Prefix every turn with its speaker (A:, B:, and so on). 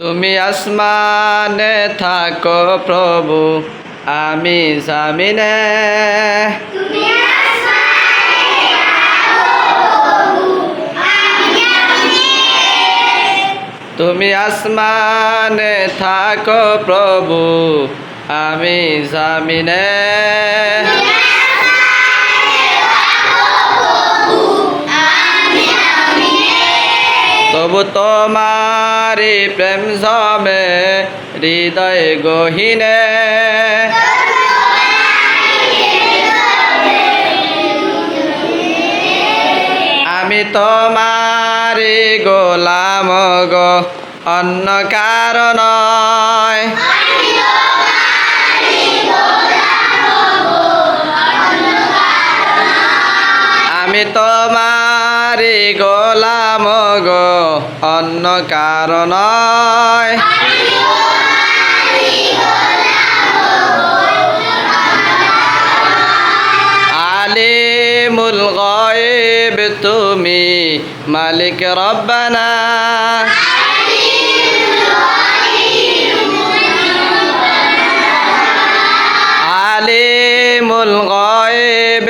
A: তুমি আসমানে থাকো প্রভু আমি জামিনে। তুমি আসমানে থাকো প্রভু আমি জামিনে। তবু তোমারি প্রেম জমে হৃদয় গহিনে। আমি তোমারি গোলাম গো অন্য কারণ আমি তোমারি গোলাম গো অন্য কারণ আলিমুল গয়েব তুমি মালিক রব্বানা।